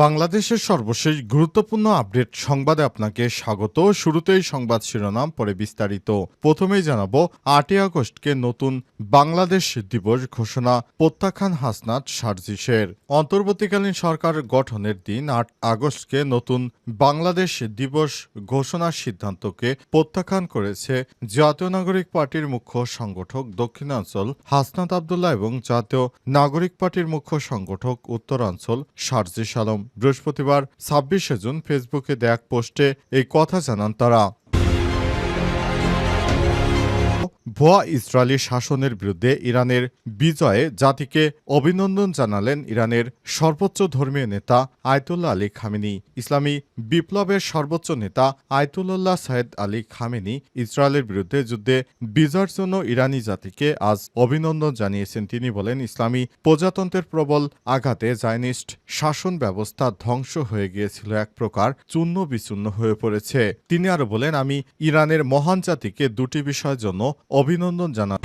বাংলাদেশের সর্বশেষ গুরুত্বপূর্ণ আপডেট সংবাদে আপনাকে স্বাগত। শুরুতেই সংবাদ শিরোনাম, পরে বিস্তারিত। প্রথমেই জানাব, আটই আগস্টকে নতুন বাংলাদেশ দিবস ঘোষণা, প্রত্যাখ্যান হাসনাত সার্জিসের অন্তর্বর্তীকালীন সরকার গঠনের দিন আট আগস্টকে নতুন বাংলাদেশ দিবস ঘোষণার সিদ্ধান্তকে প্রত্যাখ্যান করেছে জাতীয় নাগরিক পার্টির মুখ্য সংগঠক দক্ষিণাঞ্চল হাসনাত আবদুল্লাহ এবং জাতীয় নাগরিক পার্টির মুখ্য সংগঠক উত্তরাঞ্চল সার্জিস আলম বৃহস্পতিবার ছাব্বিশে জুন ফেসবুকে দেয়া পোস্টে এই কথা জানান তারা। ভুয়া ইসরায়েলি শাসনের বিরুদ্ধে ইরানের বিজয়ে জাতিকে অভিনন্দন জানালেন ইরানের সর্বোচ্চ ধর্মীয় নেতা আয়তুল্লাহ আলী খামেনি। ইসলামী বিপ্লবের সর্বোচ্চ নেতা আয়তুল্লাহ সাইদ আলী খামেনি ইসরায়েলের বিরুদ্ধে যুদ্ধে বিজয়ের জন্য ইরানি জাতিকে আজ অভিনন্দন জানিয়েছেন। তিনি বলেন, ইসলামী প্রজাতন্ত্রের প্রবল আঘাতে জায়নিস্ট শাসন ব্যবস্থা ধ্বংস হয়ে গিয়েছিল, এক প্রকার চূর্ণ বিচূর্ণ হয়ে পড়েছে। তিনি আরও বলেন, আমি ইরানের মহান জাতিকে দুটি বিষয়ের জন্য びのんどんじゃな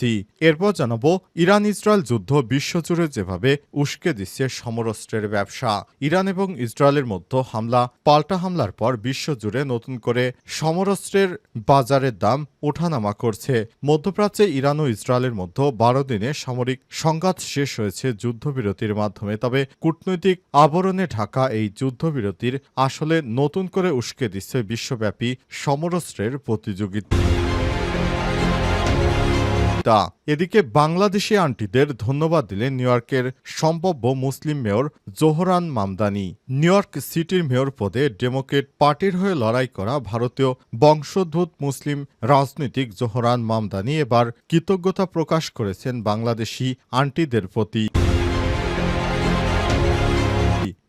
আসছি। এরপর জানাব ইরান ইসরায়েল যুদ্ধ বিশ্বজুড়ে যেভাবে উস্কে দিচ্ছে সমরস্ত্রের ব্যবসা। ইরান এবং ইসরায়েলের মধ্যে হামলা, পাল্টা হামলার পর বিশ্বজুড়ে নতুন করে সমরস্ত্রের বাজারের দাম ওঠানামা করছে। মধ্যপ্রাচ্যে ইরান ও ইসরায়েলের মধ্যে বারো দিনে সামরিক সংঘাত শেষ হয়েছে যুদ্ধবিরতির মাধ্যমে। তবে কূটনৈতিক আবরণে ঢাকা এই যুদ্ধবিরতির আসলে নতুন করে উস্কে দিচ্ছে বিশ্বব্যাপী সমরস্ত্রের প্রতিযোগিতা। তা এদিকে বাংলাদেশি আন্টিদের ধন্যবাদ দিলেন নিউ ইয়র্কের সম্ভাব্য Muslim mayor Zohran Mamdani. New York সিটির মেয়র পদে ডেমোক্রেট পার্টির হয়ে লড়াই করা ভারতীয় বংশোদ্ভূত মুসলিম রাজনৈতিক জোহরান মামদানি এবার কৃতজ্ঞতা প্রকাশ করেছেন বাংলাদেশি আন্টিদের প্রতি।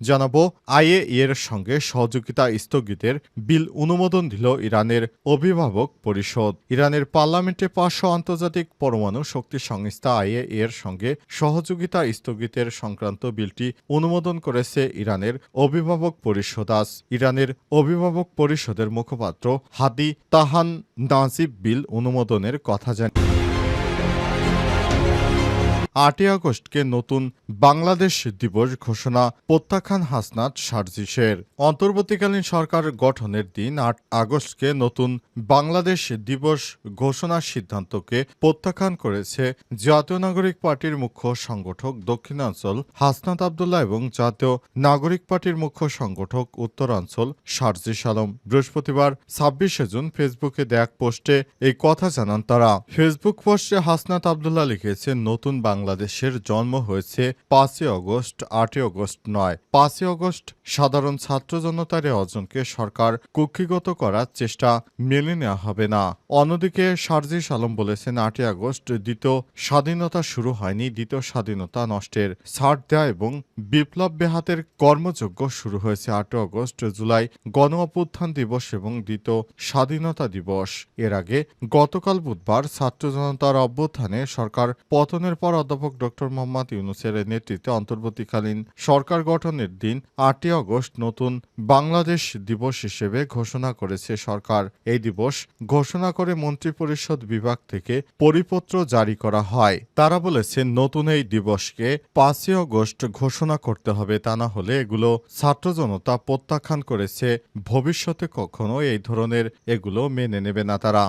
জানাব আইএ এর সঙ্গে সহযোগিতা স্থগিতের বিল অনুমোদন দিল ইরানের অভিভাবক পরিষদ। ইরানের পার্লামেন্টে হওয়া আন্তর্জাতিক পরমাণু শক্তি সংস্থা আইএ এর সঙ্গে সহযোগিতা স্থগিতের সংক্রান্ত বিলটি অনুমোদন করেছে ইরানের অভিভাবক পরিষদ আজ। ইরানের অভিভাবক পরিষদের মুখপাত্র হাদি তাহান নাজিব বিল অনুমোদনের কথা জানিয়ে আটই আগস্টকে নতুন বাংলাদেশ দিবস ঘোষণা প্রত্যাখ্যান হাসনাত সার্জিসের অন্তর্বর্তীকালীন সরকার গঠনের দিন আট আগস্টকে নতুন বাংলাদেশ দিবস ঘোষণার সিদ্ধান্তকে প্রত্যাখ্যান করেছে জাতীয় নাগরিক পার্টির মুখ্য সংগঠক দক্ষিণাঞ্চল হাসনাত আবদুল্লাহ এবং জাতীয় নাগরিক পার্টির মুখ্য সংগঠক উত্তরাঞ্চল সার্জিস আলম বৃহস্পতিবার ছাব্বিশে জুন ফেসবুকে দেয়া পোস্টে এই কথা জানান তারা। ফেসবুক পোস্টে হাসনাত আবদুল্লাহ লিখেছেন, নতুন বাংলাদেশের জন্ম হয়েছে পাঁচই অগস্ট, আটই অগস্ট নয়। পাঁচই অগস্ট সাধারণ ছাত্র জনতার অর্জনকে সরকার কুক্ষিগত করার চেষ্টা মেনে নেওয়া হবে না। অন্যদিকে সার্জিস আলম বলেছেন, আটই আগস্ট দ্বিতীয় স্বাধীনতা শুরু হয়নি, দ্বিতীয় স্বাধীনতা নষ্টের ছাড় দেয়া এবং বিপ্লব বেহাতের কর্মযজ্ঞ শুরু হয়েছে আটই আগস্ট জুলাই গণ অভ্যুত্থান দিবস এবং দ্বিতীয় স্বাধীনতা দিবস। এর আগে গতকাল বুধবার ছাত্র জনতার অভ্যুত্থানে সরকার পতনের পর অধ্যাপক ডক্টর মোহাম্মদ ইউনুসের নেতৃত্বে অন্তর্বর্তীকালীন সরকার গঠনের দিন আটই আগস্ট নতুন বাংলাদেশ দিবস হিসেবে ঘোষণা করেছে সরকার। এই দিবস ঘোষণা করে মন্ত্রিপরিষদ বিভাগ থেকে পরিপত্র জারি করা হয়। তারা বলেছেন, নতুন এই দিবসকে পাঁচই আগস্ট ঘোষণা করতে হবে, তা না হলে এগুলো ছাত্র জনতা প্রত্যাখ্যান করেছে। ভবিষ্যতে কখনো এই ধরনের এগুলো মেনে নেবে না তারা।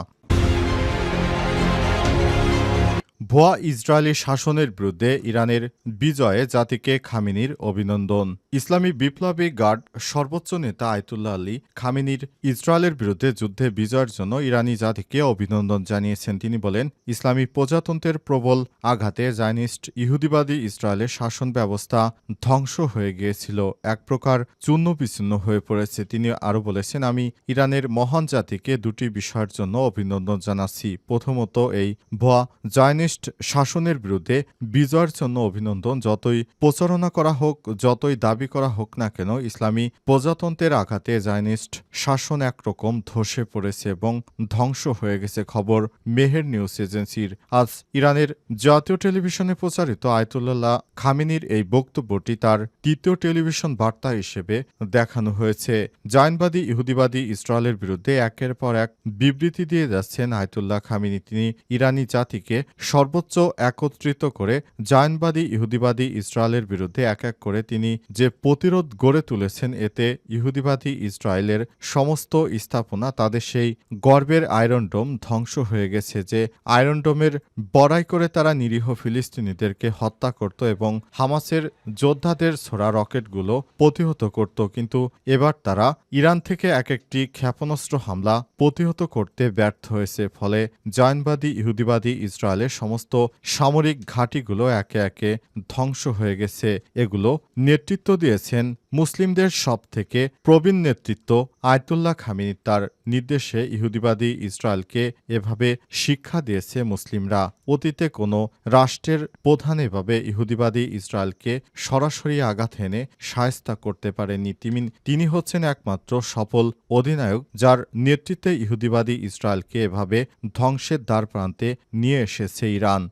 ভুয়া ইসরায়েলি শাসনের বিরুদ্ধে ইরানের বিজয়ে জাতিকে খামিনির অভিনন্দন। ইসলামী বিপ্লবী গার্ড সর্বোচ্চ নেতা আয়তুল্লাহ আলী খামিনির ইসরায়েলের বিরুদ্ধে যুদ্ধে বিজয়ের জন্য ইরানি জাতিকে অভিনন্দন জানিয়েছেন। তিনি বলেন, ইসলামী প্রজাতন্ত্রের প্রবল আঘাতে জায়নিস্ট ইহুদিবাদী ইসরায়েলের শাসন ব্যবস্থা ধ্বংস হয়ে গিয়েছিল। এক প্রকার চূর্ণ বিচ্ছিন্ন হয়ে পড়েছে। তিনি আরও বলেছেন, আমি ইরানের মহান জাতিকে দুটি বিষয়ের জন্য অভিনন্দন জানাচ্ছি। প্রথমত, এই ভুয়া জায়নিস্ট কমিউনিস্ট শাসনের বিরুদ্ধে বিজয়ের জন্য অভিনন্দন। যতই প্রচারণা করা হোক, যতই দাবি করা হোক না কেন, ইসলামী প্রজাতন্ত্রের আঘাতে জায়নিস্ট শাসন একরকম ধসে পড়েছে এবং ধ্বংস হয়ে গেছে খবর মেহের নিউজ এজেন্সির। আজ ইরানের জাতীয় টেলিভিশনে প্রচারিত আয়তুল্লাহ খামিনির এই বক্তব্যটি তার তৃতীয় টেলিভিশন বার্তা হিসেবে দেখানো হয়েছে। জায়নবাদী ইহুদিবাদী ইসরায়েলের বিরুদ্ধে একের পর এক বিবৃতি দিয়ে যাচ্ছেন আয়তুল্লাহ খামিনি। তিনি ইরানি জাতিকে সর্বোচ্চ একত্রিত করে জায়নবাদী, ইহুদিবাদী ইসরায়েলের বিরুদ্ধে এক এক করে তিনি যে প্রতিরোধ গড়ে তুলেছেন, এতে ইহুদিবাদী ইসরায়েলের সমস্ত স্থাপনা তাদের সেই গর্বের আয়রন ডোম ধ্বংস হয়ে গেছে যে আয়রন ডোমের বড়াই করে তারা নিরীহ ফিলিস্তিনিদেরকে হত্যা করত এবং হামাসের যোদ্ধাদের ছোড়া রকেটগুলো প্রতিহত করত। কিন্তু এবার তারা ইরান থেকে এক একটি ক্ষেপণাস্ত্র হামলা প্রতিহত করতে ব্যর্থ হয়েছে। ফলে জয়নবাদী, ইহুদিবাদী ইসরায়েলের সমস্ত সামরিক ঘাঁটিগুলো একে একে ধ্বংস হয়ে গেছে। এগুলো নেতৃত্ব দিয়েছেন মুসলিমদের সব থেকে প্রবীণ নেতৃত্ব আয়তুল্লাহ খামিনি তার নির্দেশে ইহুদিবাদী ইসরায়েলকে এভাবে শিক্ষা দিয়েছে মুসলিমরা। অতীতে কোনো রাষ্ট্রের প্রধান এভাবে ইহুদিবাদী ইসরায়েলকে সরাসরি আঘাত এনে সায়স্তা করতে পারেনি। তিনি তিনি হচ্ছেন একমাত্র সফল অধিনায়ক যার নেতৃত্বে ইহুদিবাদী ইসরায়েলকে এভাবে ধ্বংসের দ্বার প্রান্তে নিয়ে এসেছে ইরান।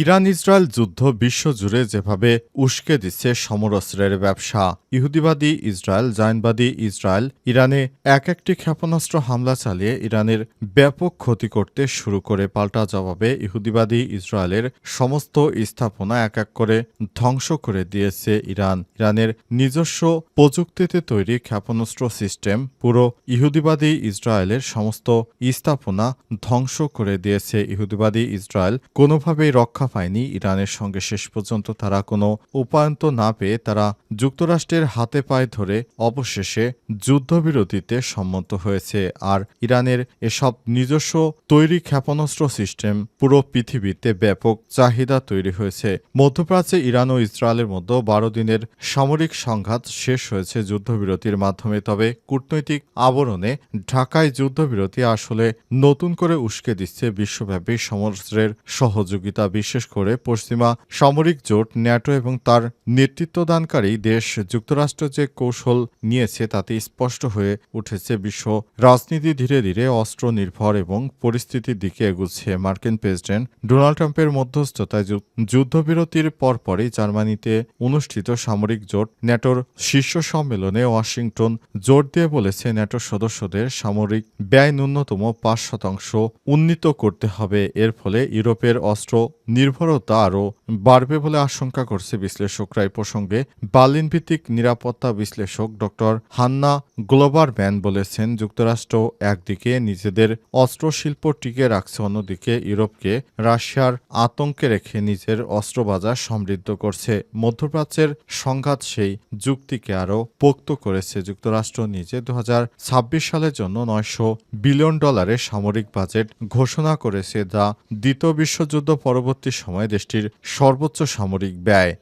ইরান ইসরায়েল যুদ্ধ বিশ্বজুড়ে যেভাবে উস্কে দিচ্ছে সমরস্ত্রের ব্যবসা, ইহুদিবাদী ইসরায়েল জায়নবাদী ইসরায়েল, ইরানে এক একটি ক্ষেপণাস্ত্র হামলা চালিয়ে ইরানের ব্যাপক ক্ষতি করতে শুরু করে পাল্টা জবাবে ইহুদিবাদী ইসরায়েলের সমস্ত স্থাপনা এক এক করে ধ্বংস করে দিয়েছে ইরান। ইরানের নিজস্ব প্রযুক্তিতে তৈরি ক্ষেপণাস্ত্র সিস্টেম পুরো ইহুদিবাদী ইসরায়েলের সমস্ত স্থাপনা ধ্বংস করে দিয়েছে ইহুদিবাদী ইসরায়েল। কোনোভাবেই রক্ষা পায়নি ইরানের সঙ্গে শেষ পর্যন্ত তারা কোনো উপায়ন্ত না পেয়ে তারা যুক্তরাষ্ট্রের হাতে পায়ে ধরে অবশেষে যুদ্ধবিরতিতে সম্মত হয়েছে। আর ইরানের এসব নিজস্ব তৈরি ক্ষেপণাস্ত্র সিস্টেম পুরো পৃথিবীতে ব্যাপক চাহিদা তৈরি হয়েছে। মধ্যপ্রাচ্যে ইরান ও ইসরায়েলের মধ্যে বারো দিনের সামরিক সংঘাত শেষ হয়েছে যুদ্ধবিরতির মাধ্যমে। তবে কূটনৈতিক আবরণে ঢাকায় যুদ্ধবিরতি আসলে নতুন করে উস্কে দিচ্ছে বিশ্বব্যাপী সমস্ত্রের সহযোগিতা। বিশেষ করে পশ্চিমা সামরিক জোট, ন্যাটো এবং তার নেতৃত্বদানকারী দেশ যুক্তরাষ্ট্র যে কৌশল নিয়েছে তাতে স্পষ্ট হয়ে উঠেছে বিশ্ব রাজনীতি ধীরে ধীরে অস্ত্র নির্ভর এবং পরিস্থিতির দিকে এগুচ্ছে। মার্কিন প্রেসিডেন্ট ডোনাল্ড ট্রাম্পের মধ্যস্থতায় যুদ্ধবিরতির পরপরই জার্মানিতে অনুষ্ঠিত সামরিক জোট, ন্যাটোর শীর্ষ সম্মেলনে ওয়াশিংটন জোর দিয়ে বলেছে, ন্যাটোর সদস্যদের সামরিক ব্যয় ন্যূনতম পাঁচ শতাংশ উন্নীত করতে হবে। এর ফলে ইউরোপের অস্ত্র নির্ভরতা আরও বাড়বে বলে আশঙ্কা করছে বিশ্লেষকরা। এই প্রসঙ্গে বার্লিন ভিত্তিক নিরাপত্তা বিশ্লেষক ডক্টর হান্না গ্লোবার ব্যান বলেছেন, যুক্তরাষ্ট্র একদিকে নিজেদের অস্ত্র শিল্প টিকে রাখছে, অন্যদিকে ইউরোপকে রাশিয়ার আতঙ্কে রেখে নিজের অস্ত্র বাজার সমৃদ্ধ করছে। মধ্যপ্রাচ্যের সংঘাত সেই যুক্তিকে আরও পোক্ত করেছে। যুক্তরাষ্ট্র নিজে দু হাজার ছাব্বিশ সালের জন্য নয়শো বিলিয়ন ডলারের সামরিক বাজেট ঘোষণা করেছে, যা দ্বিতীয় বিশ্বযুদ্ধ পরবর্তী সময়ে দেশটির সর্বোচ্চ সামরিক ব্যয়।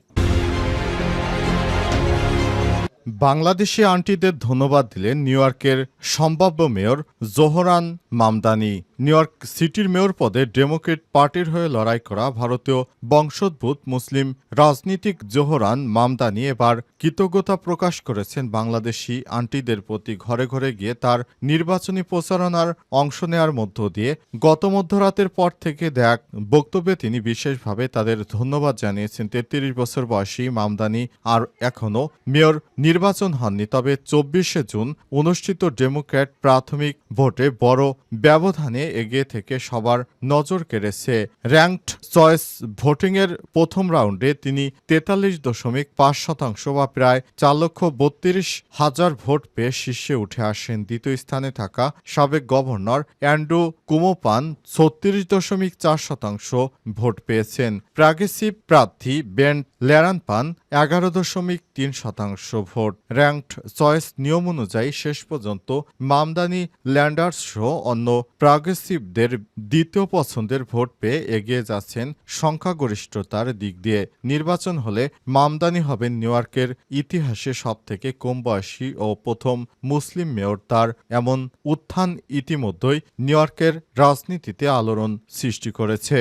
বাংলাদেশি আন্টিদের ধন্যবাদ দিলেন নিউ ইয়র্কের সম্ভাব্য mayor Zohran Mamdani. New York সিটির মেয়র পদে ডেমোক্রেট পার্টির হয়ে লড়াই করা ভারতীয় বংশোদ্ভূত মুসলিম রাজনীতিক জোহরান মামদানি এবার কৃতজ্ঞতা প্রকাশ করেছেন বাংলাদেশি আন্টিদের প্রতি ঘরে ঘরে গিয়ে তার নির্বাচনী প্রচারণার অংশ নেওয়ার মধ্য দিয়ে গত মধ্যরাতের পর থেকে দেখ বক্তব্যে তিনি বিশেষভাবে তাদের ধন্যবাদ জানিয়েছেন। তেত্রিশ বছর বয়সী মামদানি আর এখনও মেয়র নির্বাচন হননি, তবে চব্বিশে জুন অনুষ্ঠিত ডেমোক্র্যাট প্রাথমিক ভোটে বড় ব্যবধানে এগিয়ে থেকে সবার নজর কেড়েছে। র্যাঙ্কড চয়েস ভোটিংয়ের প্রথম রাউন্ডে তিনি তেতাল্লিশ দশমিক পাঁচ শতাংশ বা প্রায় চার লক্ষ বত্রিশ হাজার ভোট পেয়ে শীর্ষে উঠে আসেন। দ্বিতীয় স্থানে থাকা সাবেক গভর্নর অ্যান্ড্রু কুমোপান ছত্রিশ দশমিক চার শতাংশ ভোট পেয়েছেন। প্রাগেসিভ প্রার্থী বেন ল্যারান পান এগারো দশমিক তিন শতাংশ ভোট। র্যাঙ্কড চয়েস নিয়ম অনুযায়ী শেষ পর্যন্ত মামদানি ল্যান্ডার্স সহ অন্য প্রগ্রেসিভদের দ্বিতীয় পছন্দের ভোট পেয়ে এগিয়ে যাচ্ছেন সংখ্যাগরিষ্ঠতার দিক দিয়ে। নির্বাচন হলে মামদানি হবেন নিউ ইয়র্কের ইতিহাসে সবথেকে কম বয়সী ও প্রথম মুসলিম মেয়র তার। এমন উত্থান ইতিমধ্যেই নিউ ইয়র্কের রাজনীতিতে আলোড়ন সৃষ্টি করেছে।